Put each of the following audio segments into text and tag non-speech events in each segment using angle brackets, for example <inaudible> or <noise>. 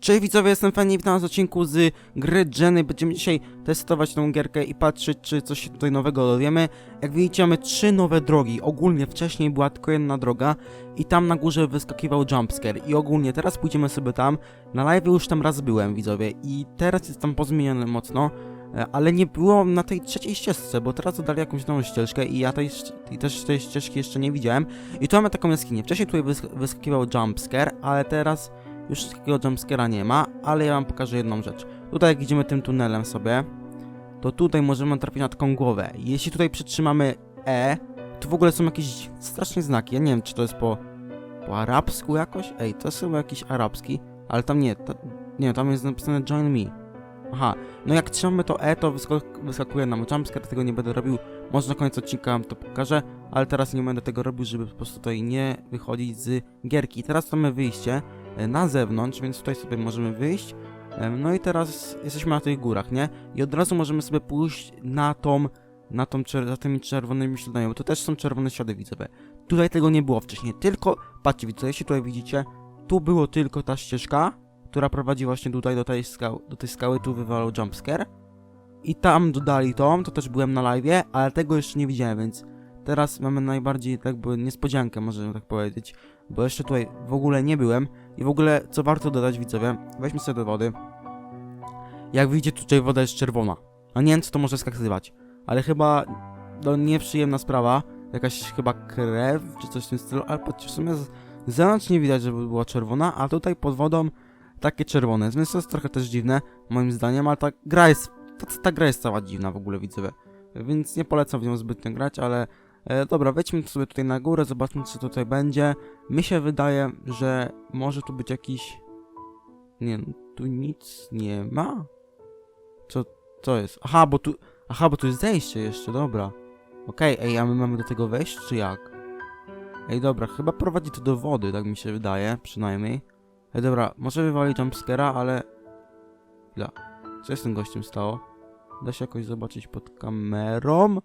Cześć widzowie, jestem Fanny, witam was w odcinku z gry Jenny. Będziemy dzisiaj testować tą gierkę i patrzeć, czy coś się tutaj nowego dowiemy. Jak widzicie, mamy trzy nowe drogi. Ogólnie wcześniej była tylko jedna droga i tam na górze wyskakiwał jumpscare. I ogólnie teraz pójdziemy sobie tam. Na live już tam raz byłem, widzowie, i teraz jest tam pozmienione mocno. e, Ale nie było na tej trzeciej ścieżce, bo teraz dodali jakąś nową ścieżkę i ja tej, i też tej ścieżki jeszcze nie widziałem. I tu mamy taką jaskinię. Wcześniej tutaj wysk- wyskakiwał jumpscare, ale teraz już takiego jumpscare'a nie ma, ale ja wam pokażę jedną rzecz. Tutaj jak idziemy tym tunelem sobie, to tutaj możemy trafić na taką głowę. Jeśli tutaj przytrzymamy E, to w ogóle są jakieś straszne znaki. Ja nie wiem, czy to jest po, po arabsku jakoś? Ej, to są jakiś arabski, ale tam nie, nie, tam jest napisane join me. Aha, no jak trzymamy to E, to wyskak wyskakuje nam jumpscare, tego nie będę robił. Może na koniec odcinka wam to pokażę, ale teraz nie będę tego robił, żeby po prostu tutaj nie wychodzić z gierki. Teraz mamy wyjście na zewnątrz, więc tutaj sobie możemy wyjść. No i teraz jesteśmy na tych górach, nie? I od razu możemy sobie pójść na tą, na tą, za tymi czerwonymi śladami, bo to też są czerwone ślady widzowe. Tutaj tego nie było wcześniej, tylko, patrzcie widzowie, jeśli tutaj widzicie, tu było tylko ta ścieżka, która prowadzi właśnie tutaj do tej, skał, do tej skały, tu wywalał jumpscare. I tam dodali tą, to też byłem na live, ale tego jeszcze nie widziałem, więc teraz mamy najbardziej tak jakby niespodziankę, możemy tak powiedzieć, bo jeszcze tutaj w ogóle nie byłem. I w ogóle, co warto dodać widzowie, weźmy sobie do wody. Jak widzicie, tutaj woda jest czerwona. A nie wiem, co to może skazywać. Ale chyba, no nieprzyjemna sprawa. Jakaś chyba krew, czy coś w tym stylu. Ale patrzcie, w sumie z zewnątrz nie widać, żeby była czerwona, a tutaj pod wodą takie czerwone. Więc to jest trochę też dziwne, moim zdaniem, ale ta gra jest, ta, ta gra jest cała dziwna w ogóle, widzowie. Więc nie polecam w nią zbytnio grać, ale e, dobra, wejdźmy sobie tutaj na górę, zobaczmy, co tutaj będzie. Mi się wydaje, że może tu być jakiś. Nie, no, tu nic nie ma. Co co jest? Aha, bo tu. Aha, bo tu jest zejście jeszcze, dobra. Okej, ej, a my mamy do tego wejść, czy jak? Ej, dobra, chyba prowadzi to do wody, tak mi się wydaje, przynajmniej. Ej, dobra, może wywalić jumpscare'a, ale... Chwila, co się z tym gościem stało? Da się jakoś zobaczyć pod kamerą?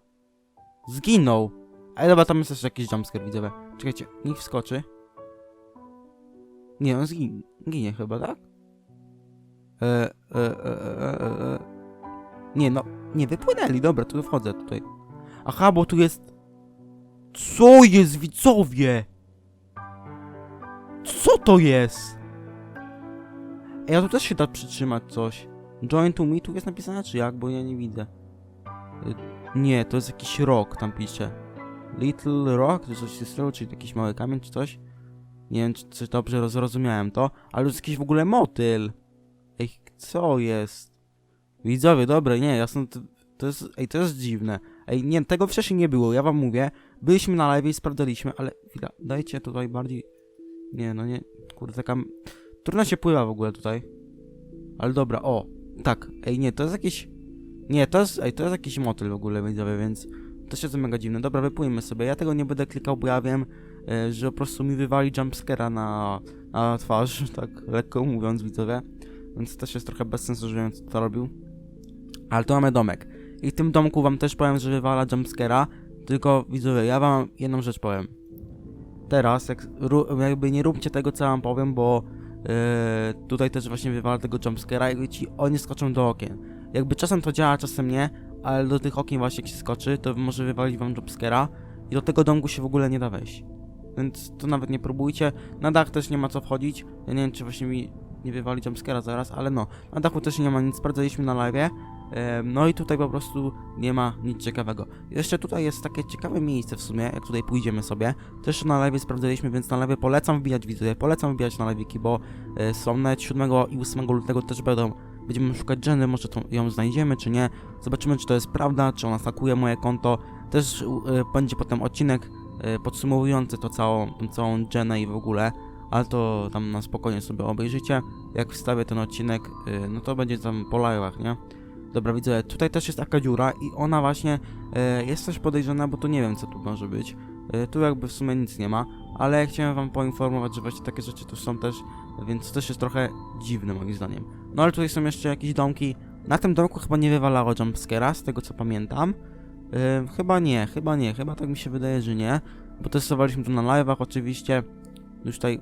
Zginął! Ej, dobra, tam jest jeszcze jakiś jumpscare, widzowie. Czekajcie, niech wskoczy. Nie, on zginie, ginie chyba, tak? E, e, e, e, e, e. Nie, no, nie, wypłynęli, dobra, to wchodzę tutaj. Aha, bo tu jest... Co jest, widzowie? Co to jest? Ej, a tu też się da przytrzymać coś. Join to me tu jest napisane, czy jak? Bo ja nie widzę. Y, Nie, to jest jakiś rok, tam pisze. Little Rock, czy coś tym stylu, czyli jakiś mały kamień, czy coś. Nie wiem, czy, czy dobrze roz- zrozumiałem to, ale jest jakiś w ogóle motyl. Ej, co jest? Widzowie, dobre, nie, jasno, to, to jest, ej, to jest dziwne. Ej, nie, tego wcześniej nie było, ja wam mówię. Byliśmy na live i sprawdzaliśmy, ale chwila, dajcie tutaj bardziej... Nie, no nie, kurde, taka... Trudno się pływa w ogóle tutaj. Ale dobra, o, tak, ej, nie, to jest jakiś... Nie, to jest, ej, to jest jakiś motyl w ogóle, widzowie, więc... To się to mega dziwne. Dobra, wypłyńmy sobie. Ja tego nie będę klikał, bo ja wiem, e, że po prostu mi wywali jumpscare'a na, na twarz, <laughs> tak lekko mówiąc, widzowie. Więc też jest trochę bez sensu, żebym to robił. Ale tu mamy domek. I w tym domku wam też powiem, że wywala jumpscare'a. Tylko widzowie, ja wam jedną rzecz powiem. Teraz, jak, jakby nie róbcie tego, co wam powiem, bo e, tutaj też właśnie wywala tego jumpscare'a i ci oni skoczą do okien. Jakby czasem to działa, czasem nie, ale do tych okien właśnie jak się skoczy, to może wywalić wam jumpscare'a i do tego domku się w ogóle nie da wejść. Więc to nawet nie próbujcie. Na dach też nie ma co wchodzić. Ja nie wiem, czy właśnie mi nie wywali jumpscare'a zaraz, ale no. Na dachu też nie ma nic, sprawdzaliśmy na live. Em, No i tutaj po prostu nie ma nic ciekawego. Jeszcze tutaj jest takie ciekawe miejsce w sumie, jak tutaj pójdziemy sobie. Też na live sprawdzaliśmy, więc na live polecam wbijać widzowie, polecam wbijać na live'iki, bo e, są nawet 7 i 8 lutego też będą. Będziemy szukać Jenny, może ją znajdziemy, czy nie. Zobaczymy, czy to jest prawda, czy ona stakuje moje konto. Też e, będzie potem odcinek e, podsumowujący to całą, całą Jenę i w ogóle. Ale to tam na spokojnie sobie obejrzycie. Jak wstawię ten odcinek, e, no to będzie tam po live'ach, nie? Dobra, widzę, tutaj też jest taka dziura i ona właśnie jest coś podejrzana, bo tu nie wiem co tu może być. Tu jakby w sumie nic nie ma, ale chciałem wam poinformować, że właśnie takie rzeczy tu są też, więc też jest trochę dziwne moim zdaniem. No ale tutaj są jeszcze jakieś domki. Na tym domku chyba nie wywalało jumpscare'a, z tego co pamiętam. E, chyba nie, chyba nie, chyba tak mi się wydaje, że nie. Bo testowaliśmy to na live'ach oczywiście. Już tutaj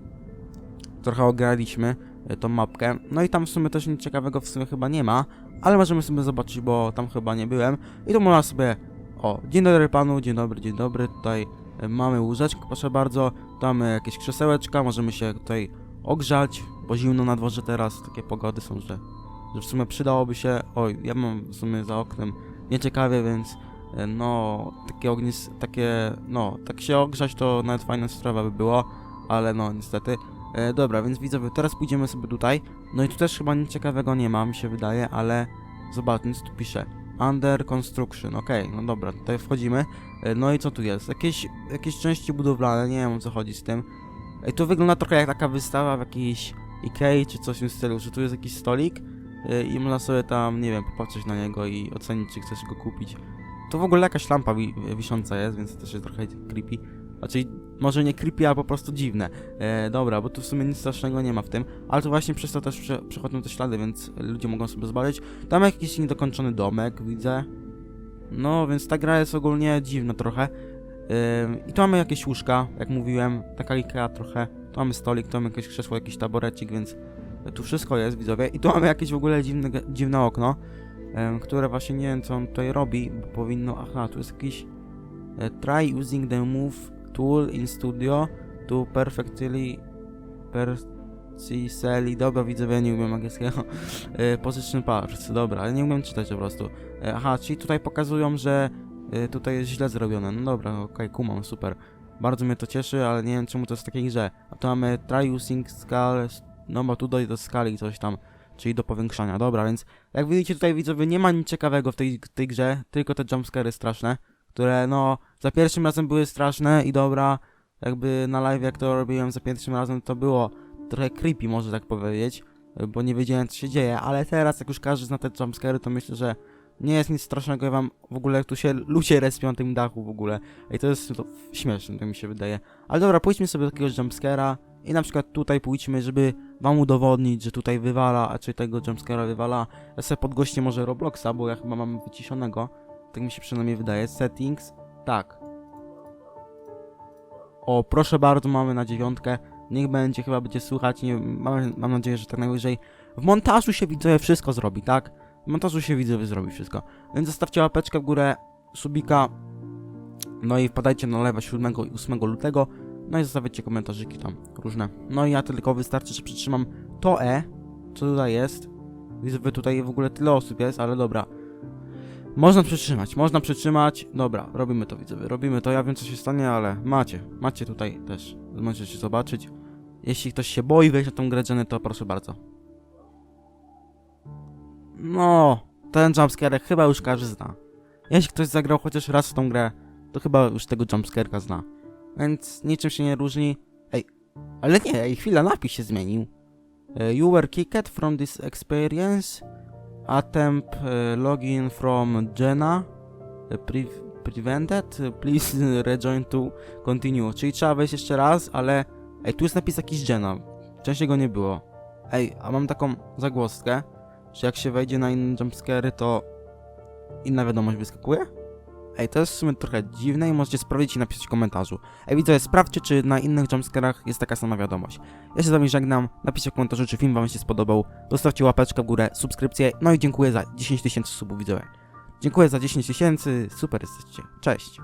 trochę ograliśmy. e, tą mapkę. No i tam w sumie też nic ciekawego w sumie chyba nie ma, ale możemy sobie zobaczyć, bo tam chyba nie byłem. I tu można sobie, o, dzień dobry panu, dzień dobry, dzień dobry, tutaj mamy łóżeczkę, proszę bardzo, tam e, jakieś krzesełeczka, możemy się tutaj ogrzać, bo zimno na dworze teraz, takie pogody są, że, że w sumie przydałoby się, oj, ja mam w sumie za oknem nieciekawie, więc e, no, takie ognis, takie, no, tak się ogrzać to nawet fajna sprawa by było, ale no, niestety. E, dobra, więc widzowie, teraz pójdziemy sobie tutaj, no i tu też chyba nic ciekawego nie ma, mi się wydaje, ale zobaczmy, co tu pisze. Under construction, okej, no dobra, tutaj wchodzimy. E, No i co tu jest? Jakieś, jakieś części budowlane, nie wiem o co chodzi z tym. Ej, to wygląda trochę jak taka wystawa w jakiejś Ikei czy coś w tym stylu, że tu jest jakiś stolik e, i można sobie tam, nie wiem, popatrzeć na niego i ocenić, czy chcesz go kupić. To w ogóle jakaś lampa wi wisząca jest, więc to też jest trochę creepy. Znaczy, może nie creepy, ale po prostu dziwne. E, dobra, bo tu w sumie nic strasznego nie ma w tym, ale to właśnie przez to też prze przechodzą te ślady, więc ludzie mogą sobie zobaczyć. Tam jakiś niedokończony domek, widzę. No, więc ta gra jest ogólnie dziwna trochę. Ym, I tu mamy jakieś łóżka, jak mówiłem, taka Ikea trochę. Tu mamy stolik, tu mamy jakieś krzesło, jakiś taborecik, więc tu wszystko jest, widzowie. I tu mamy jakieś w ogóle dziwne, dziwne okno, ym, które właśnie nie wiem, co on tutaj robi, bo powinno... Aha, tu jest jakiś... e, Try using the move tool in studio to perfectly... Perciseli... Dobra, widzowie, nie umiem angielskiego. E, Position parts, dobra, ale nie umiem czytać po prostu. E, Aha, czyli tutaj pokazują, że y, tutaj jest źle zrobione. No dobra, okej, kumam, super. Bardzo mnie to cieszy, ale nie wiem czemu to jest w takiej grze. A tu mamy try using scale, no bo tutaj do skali coś tam, czyli do powiększania. Dobra, więc jak widzicie tutaj widzowie, nie ma nic ciekawego w tej, tej grze, tylko te jumpscary straszne, które no za pierwszym razem były straszne i dobra, jakby na live jak to robiłem za pierwszym razem to było trochę creepy może tak powiedzieć, bo nie wiedziałem co się dzieje, ale teraz jak już każdy zna te jumpscary to myślę, że nie jest nic strasznego, ja wam w ogóle tu się ludzie respią na tym dachu w ogóle. I to jest to śmieszne, to mi się wydaje. Ale dobra, pójdźmy sobie do jakiegoś jumpscare'a i na przykład tutaj pójdźmy, żeby wam udowodnić, że tutaj wywala, a czy tego jumpscare'a wywala. Ja sobie podgoście może Robloxa, bo ja chyba mam wyciszonego. Tak mi się przynajmniej wydaje. Settings. Tak. O, proszę bardzo, mamy na dziewiątkę. Niech będzie, chyba będzie słychać. Nie, mam, mam nadzieję, że tak najwyżej. W montażu się widzę, wszystko zrobi, tak? W montażu się widzę, zrobi wszystko. Więc zostawcie łapeczkę w górę, subika. No i wpadajcie na live'a 7 i 8 lutego. No i zostawiacie komentarzyki tam różne. No i ja tylko wystarczy, że przytrzymam to E, co tutaj jest. Że tutaj w ogóle tyle osób jest, ale dobra. Można przytrzymać, można przytrzymać. Dobra, robimy to, widzowie, robimy to. Ja wiem, co się stanie, ale macie, macie tutaj też. Możecie zobaczyć. Jeśli ktoś się boi wejść na tą grę Jenny, to proszę bardzo. No, ten jumpscare chyba już każdy zna. Jeśli ktoś zagrał chociaż raz w tą grę, to chyba już tego jumpscare'a zna. Więc niczym się nie różni. Ej, ale nie, ej, chwila, napis się zmienił. E, You were kicked from this experience. Attempt e, login from Jenna. E, Pre prevented. Please rejoin to continue. Czyli trzeba wejść jeszcze raz, ale... Ej, tu jest napis jakiś Jenna. Wcześniej go nie było. Ej, a mam taką zagłoskę że jak się wejdzie na inne jumpscary, to inna wiadomość wyskakuje? Ej, to jest w sumie trochę dziwne i możecie sprawdzić i napisać w komentarzu. Ej, widzowie, sprawdźcie, czy na innych jumpscarach jest taka sama wiadomość. Ja się z wami żegnam, napiszcie w komentarzu, czy film wam się spodobał, zostawcie łapeczkę w górę, subskrypcję, no i dziękuję za 10 tysięcy subów, widzowie. Dziękuję za 10 tysięcy, super jesteście, cześć.